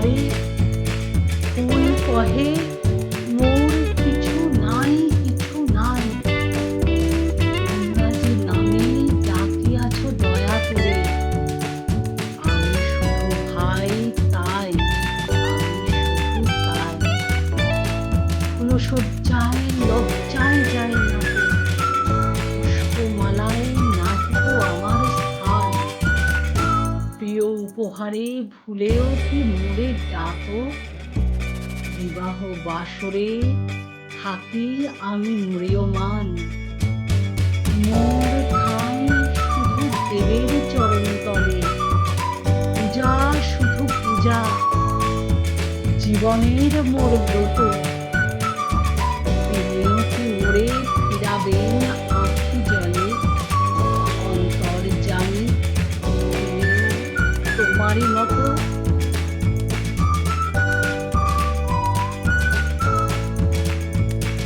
ঝরে ফুল কহে, মোর কিছু নাই কিছু নাই। তোমরা যে নামে ডাকিয়াছ দয়া করে, আমি শুধু ভাই তাই, আমি শুধু তাই। ফুলশয্যায় লজ্জায় প্রিয় উপহারে ভুলেও কি মোরে ডাকো? বিবাহ বাসরে থাকি আমি ম্রিয়মান। মোর ঠাঁই শুধু দেবের চরণ তলে। পূজা শুধু পূজা। জীবনের মোর ব্রত। 困りまくる。